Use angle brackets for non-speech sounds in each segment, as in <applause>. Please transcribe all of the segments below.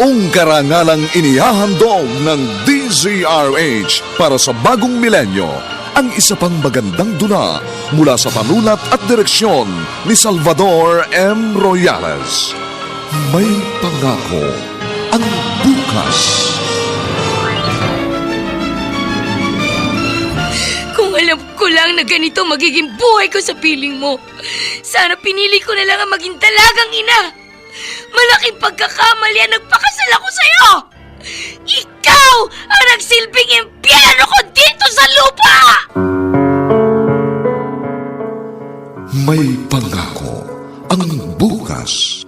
Buong karangalang inihahandog ng DZRH para sa bagong milenyo ang isa pang magandang dula mula sa panulat at direksyon ni Salvador M. Royales. May pangako ang bukas. Kung alam ko lang na ganito magiging buhay ko sa piling mo, sana pinili ko na lang ang maging dalagang ina. Malaking pagkakamali ang nagpakasal ako sa'yo! Ikaw ang nagsilbing impyerno ko dito sa lupa! May pangako ang bukas.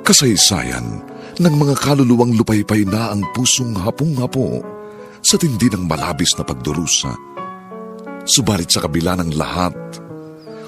Kasaysayan ng mga kaluluwang lupaypay na ang pusong hapong-hapo sa tindi ng malabis na pagdurusa. Subalit sa kabila ng lahat,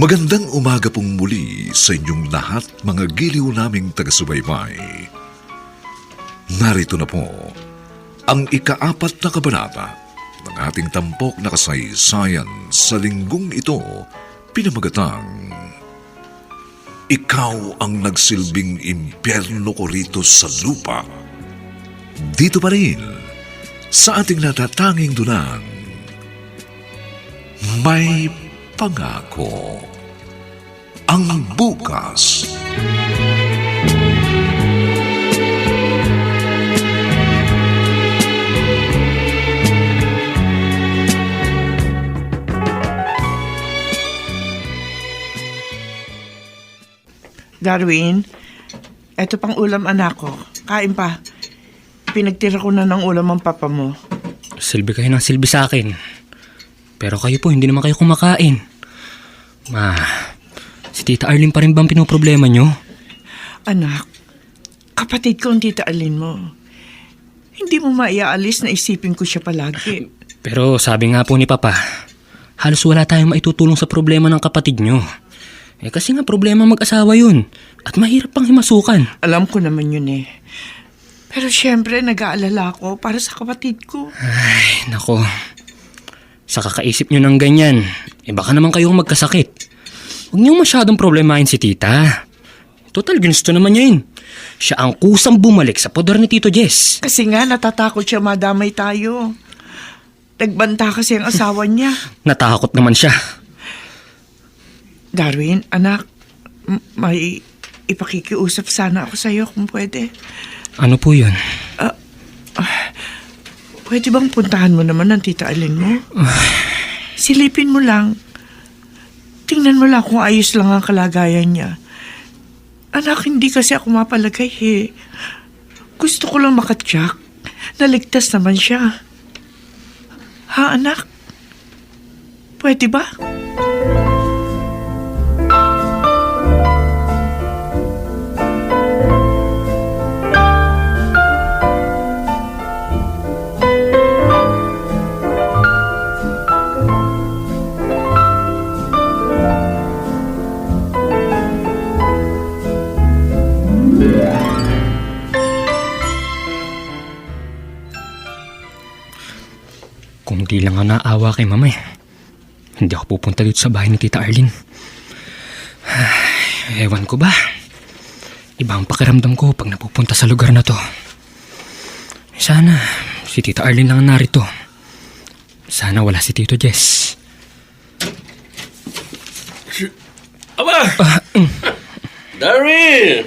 Magandang umaga pong muli sa inyong lahat mga giliw naming taga-subaybay. Narito na po ang ikaapat na kabanata ng ating tampok na kasaysayan sa linggong ito pinamagatang Ikaw ang nagsilbing impyerno ko rito sa lupa. Dito pa rin sa ating natatanging dunang may pangako ang bukas. Darwin, eto pang ulam anak ko. Kain pa. Pinagtira ko na ng ulam ang papa mo. Silbi kayo ng silbi sa akin. Pero kayo po, hindi naman kayo kumakain. Ma, si Tita Arlene pa rin bang pinoproblema nyo? Anak, kapatid ko ang tita Alin mo. Hindi mo maiaalis na isipin ko siya palagi. <laughs> Pero sabi nga po ni Papa, halos wala tayong maitutulong sa problema ng kapatid nyo. Eh kasi nga problema mag-asawa yun. At mahirap pang himasukan. Alam ko naman yun eh. Pero syempre, nag-aalala ako para sa kapatid ko. Ay, nako. Sa kakaisip nyo ng ganyan, eh baka naman kayong magkasakit. Huwag niyong masyadong problemahin si tita. Total, ginusto naman niya yun. Siya ang kusang bumalik sa poder ni Tito Jess. Kasi nga, natatakot siya madamay tayo. Nagbanta kasi ang asawa niya. <laughs> Natakot naman siya. Darwin, anak, m- may ipakikiusap sana ako sa'yo kung pwede. Ano po yun? Pwede bang puntahan mo naman ang tita Alin mo? <sighs> Silipin mo lang. Tingnan mo lang kung ayos lang ang kalagayan niya. Anak, hindi kasi ako mapalagay eh. Gusto ko lang makatsak. Naligtas naman siya. Ha, anak? Pwede ba? Kung di lang ako naawa kay mama eh. Hindi ako pupunta dito sa bahay ni Tita Arlene. <sighs> Ewan ko ba? Iba ang pakiramdam ko pag napupunta sa lugar na to. Sana, si Tita Arlene lang ang narito. Sana wala si Tito Jess. Aba! Darwin!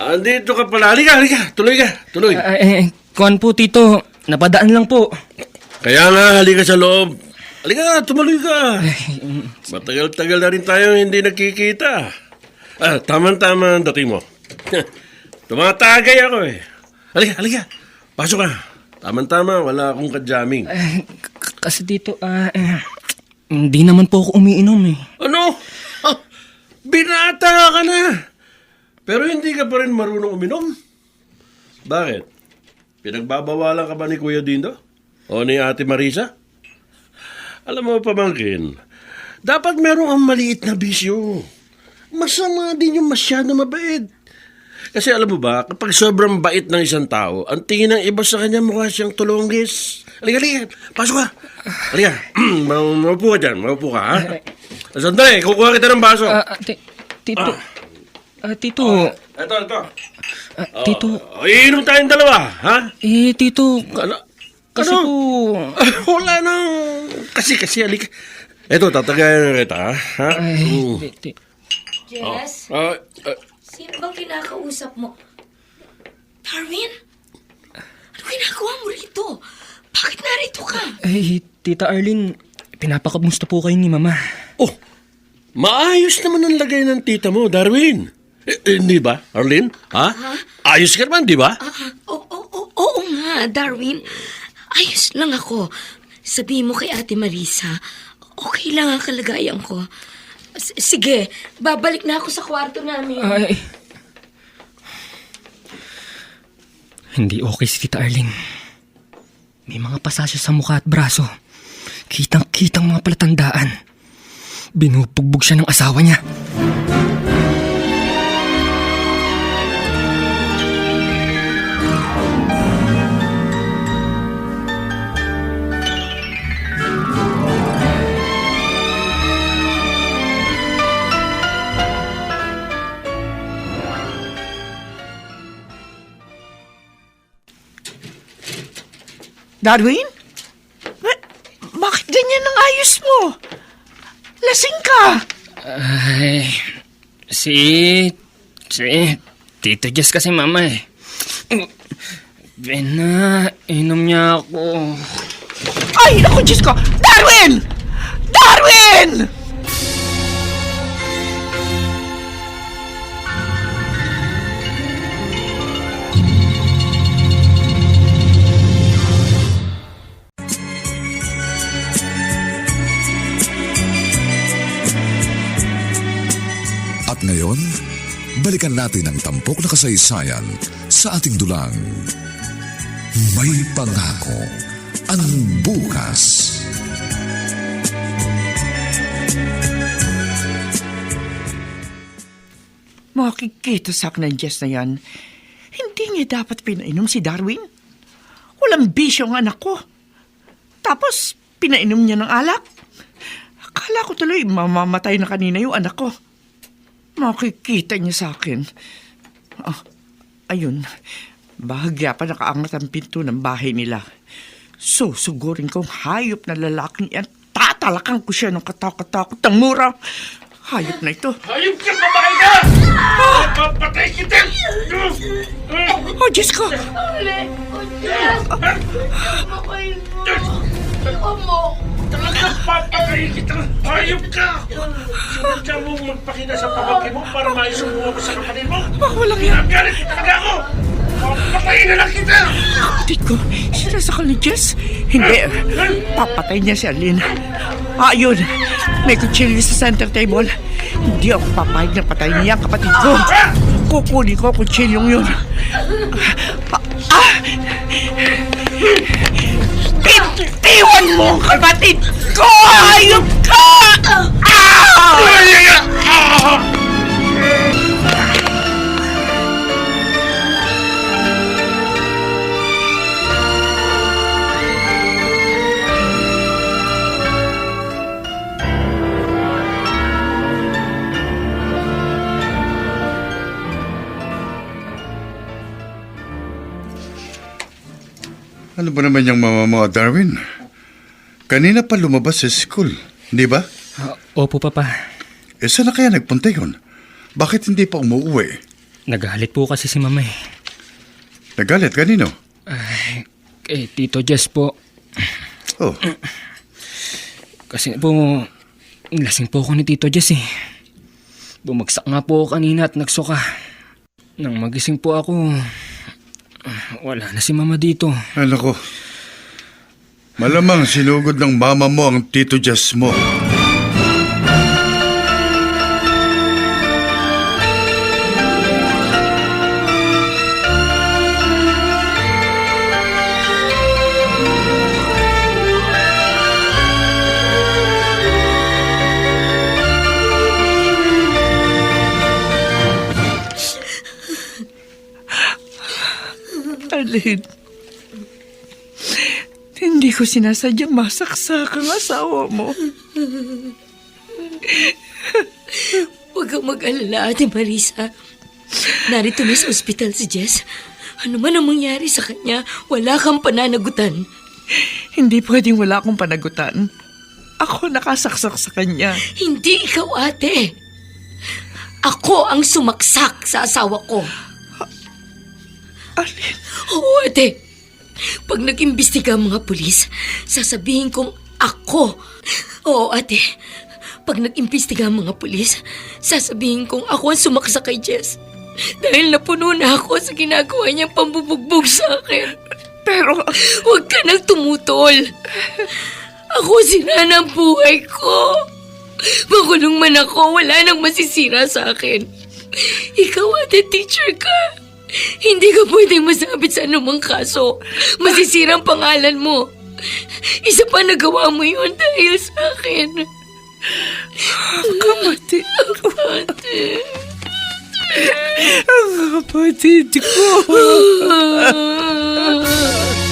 Andito ka pala. Halika, halika. Tuloy ka, tuloy. Ah, eh, kuhan po, Tito. Napadaan lang po. Kaya nga, halika sa loob. Halika, tumuloy ka. Matagal-tagal na rin tayo hindi nagkikita. Ah, tama-tama ang dating mo. <laughs> Tumatagay ako eh. Halika, halika. Pasok ka. Tama-tama, wala akong kajamming. Eh, kasi Tito, ah, eh, hindi naman po ako umiinom eh. Ano? Ah, binata ka na. Pero hindi ka pa rin marunong uminom. Bakit? Pinagbabawalan ka ba ni Kuya Dindo? O ni Ate Marisa? Alam mo, pamangkin, dapat merong ang maliit na bisyo. Masama din yung masyado mabait. Kasi alam mo ba, kapag sobrang bait ng isang tao, ang tingin ng iba sa kanya mukha siyang tulonggis. Halika, halika. Pasok ka. Halika. <clears throat> Ma- Maupo ka dyan. Maupo ka, ha? Sandali, kukuha kita ng baso. Ah, ah, ti- Tito, ah, Tito, Ito, ito. ah, Tito, Oh, iinom tayong dalawa, ha? eh, Tito, Ano? Kasi ano? po, <laughs> Wala nang... Kasi, kasi, halika. Ito, tatagayan na kita, ha? ha? ay, ti- Jess, Ah, ah, sino bang kinakausap mo? Darwin? Ano ginagawa mo rito? Bakit narito ka? ay, Tita Arlene, pinapakamusta po kayo ni Mama. oh, maayos naman ang lagay ng tita mo, Darwin. Eh, eh, Hindi ba, Arlene? Ha? Ayos ka naman, di ba? Ah, oo, oo, oo nga, Darwin. Ayos lang ako. Sabi mo kay Ate Marisa, okay lang ang kalagayan ko. S- Sige, babalik na ako sa kwarto namin. Ay, hindi okay si Tita Arlene. May mga pasasya sa mukha at braso. Kitang-kitang mga palatandaan. Binubugbog siya ng asawa niya. Darwin? Ba- bakit ganyan ang ayos mo? Lasing ka. Ay, si... Si... Tito Jess kasi mama eh. Ben na, inom niya ako. Ay, naku, Diyos ko! Darwin! Darwin! At ngayon, balikan natin ang tampok na kasaysayan sa ating dulang. May pangako ang bukas. Makikita sa ng Jess na yan. Hindi niya dapat pinainom si Darwin. Walang bisyo ang anak ko. Tapos, pinainom niya ng alak. Akala ko tuloy mamamatay na kanina yung anak ko. Makikita niya sa akin. Ah, ayun. Bahagya pa nakaangat ang pinto ng bahay nila. Susugurin kong hayop na lalaking yan. Tatalakan ko siya ng katakot-takot ng mura. Hayop na ito. Hayop ka, babae ka! Papatay kita! Oh, Diyos ko! Uli! O Jess! Ano kayo mo? mo! Talaga papatay kita! Hayop ka! Sinadya mo magpakita sa pamangkin mo para maisubuha mo sa kapatid mo? Oh, walang yan. Nagalit talaga ako! Papatayin na lang kita! Kapatid ko, sinasakal ni Jess. Hindi, papatay niya si Arlene. Ah, yun. May kutsilyo sa center table. Hindi ako papayag na patayin niya ang kapatid ko. Kukunin ko ang kutsilyong yun. Ah! ah. Itiwan mo ang kapatid ko! Ayop ka! Ah! Ano ba naman yung mama mo, Darwin? Kanina pa lumabas sa school, di ba? Ah, opo, Papa. Eh, saan na kaya nagpunta yun? Bakit hindi pa umuwi? Nagalit po kasi si Mama eh. Nagalit kanino? Ay, kay Tito Jess po. Oh, Kasi po, lasing po ako ni Tito Jess eh. Bumagsak nga po kanina at nagsuka. Nang magising po ako, wala na si Mama dito. ano ko. Malamang sinugod ng mama mo ang Tito Jazz mo. Alin, hindi ko sinasadyang masaksak ang asawa mo. Huwag kang mag-alala, Ate Marisa. Narito na sa ospital si Jess. Ano man ang mangyari sa kanya, wala kang pananagutan. Hindi pwedeng wala akong panagutan. Ako nakasaksak sa kanya. Hindi ikaw, ate. Ako ang sumaksak sa asawa ko. Alin, Oo, ate. Pag nag-imbestiga ang mga pulis, sasabihin kong ako. Oo, ate. Pag nag-imbestiga ang mga pulis, sasabihin kong ako ang sumaksak kay Jess. Dahil napuno na ako sa ginagawa niyang pambubugbog sa akin. pero Huwag ka nang tumutol. Ako sira ng buhay ko. Makulong man ako, wala nang masisira sa akin. Ikaw ate teacher ka. Hindi ka pwedeng masabit sa anumang kaso. Masisira ang pangalan mo. Isa pa nagawa mo yun dahil sa akin. kapatid, Ate. ang kapatid ko. <laughs>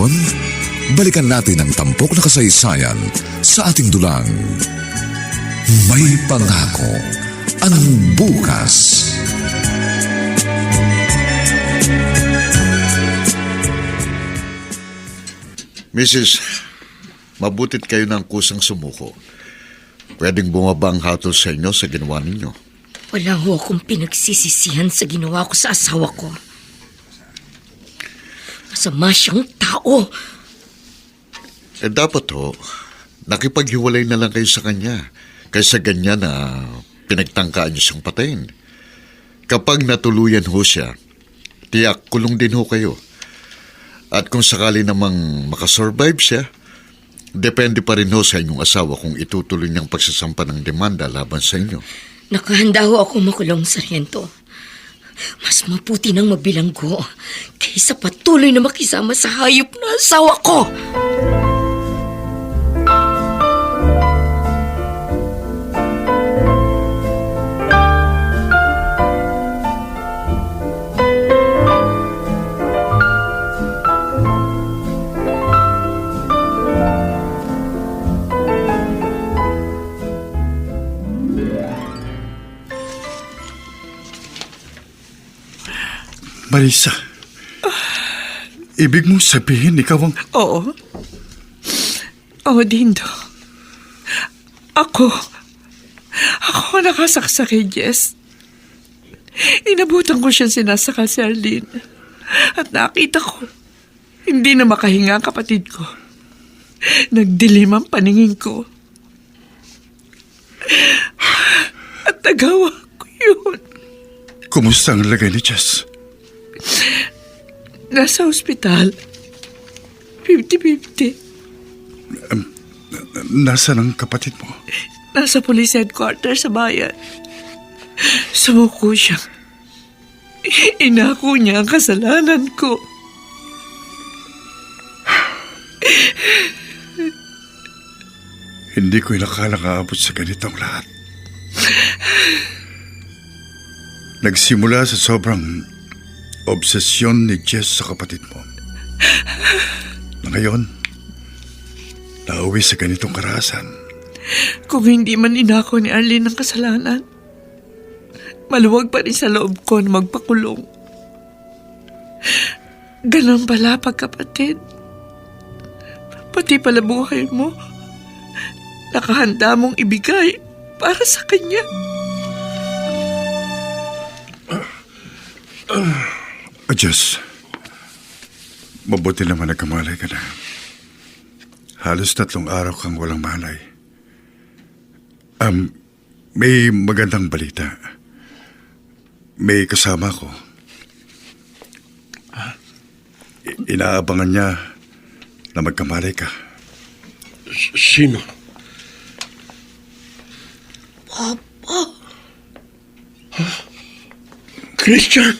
ngayon, balikan natin ang tampok na kasaysayan sa ating dulang. May pangako ang bukas. Mrs., mabutit kayo ng kusang sumuko. Pwedeng bumaba ang hatol sa inyo sa ginawa ninyo. Wala ho akong pinagsisisihan sa ginawa ko sa asawa ko. Masama siyang tao. Eh dapat ho, nakipaghiwalay na lang kayo sa kanya kaysa ganyan na pinagtangkaan niyo siyang patayin. Kapag natuluyan ho siya, tiyak kulong din ho kayo. At kung sakali namang makasurvive siya, depende pa rin ho sa inyong asawa kung itutuloy niyang pagsasampa ng demanda laban sa inyo. Nakahanda ho ako makulong, Sargento. Mas mabuti nang mabilanggo kaysa patuloy na makisama sa hayop na asawa ko. Marisa, ibig mong sabihin ikaw ang... Oo. Oo, Dindo. Ako. Ako ang nakasaksak kay Jess. Inabutan ko siya sinasakal si Arlene. At nakita ko, hindi na makahinga ang kapatid ko. Nagdilim ang paningin ko. At nagawa ko yun. Kumusta ang lagay ni Jess? Nasa ospital. 50-50. Nasaan ang kapatid mo? Nasa police headquarters sa bayan. Sumuko siya. Inako niya ang kasalanan ko. Hindi ko inakalang aabot sa ganitong lahat. Nagsimula sa sobrang obsesyon ni Jess sa kapatid mo. Na ngayon, nauwi sa ganitong karahasan. Kung hindi man inako ni Arlene ng kasalanan, maluwag pa rin sa loob ko na magpakulong. Ganon pala pagkapatid. Pati pala buhay mo, nakahanda mong ibigay para sa kanya. O <clears throat> Diyos, mabuti naman nagkamalay ka na. Halos tatlong araw kang walang malay. Um, may magandang balita. May kasama ko. I- inaabangan niya na magkamalay ka. S- Sino? Papa? Christian?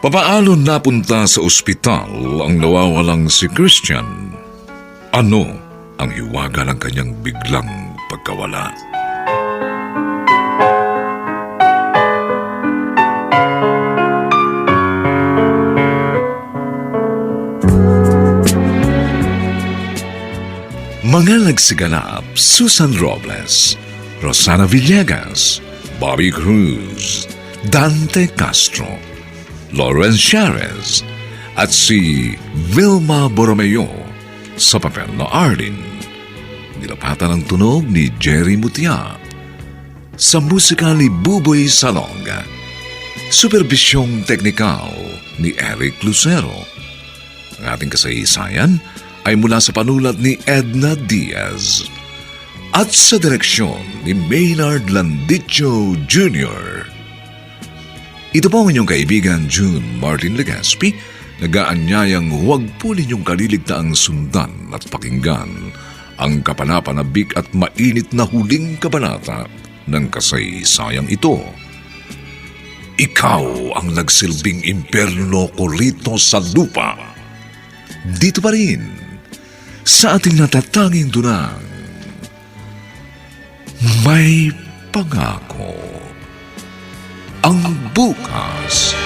Papaalo napunta sa ospital ang nawawalang si Christian? Ano ang hiwaga ng kanyang biglang pagkawala? Mga nagsiganap, Susan Robles, Rosana Villegas, Bobby Cruz, Dante Castro, Lawrence Charez at si Vilma Borromeo sa papel na Arlene. Nilapatan ang tunog ni Jerry Mutia sa musika ni Buboy Salonga. Supervisyong teknikal ni Eric Lucero. Ang ating kasaysayan ay mula sa panulat ni Edna Diaz at sa direksyon ni Maynard Landicho Jr. Ito po ang inyong kaibigan June Martin Legaspi, nagaanyayang huwag po ninyong kaliligtaang sundan at pakinggan ang kapanapanabik at mainit na huling kabanata ng kasaysayang ito. Ikaw ang nagsilbing impyerno ko rito sa lupa. Dito pa rin, sa ating natatanging dunang, may pangako ang bukas.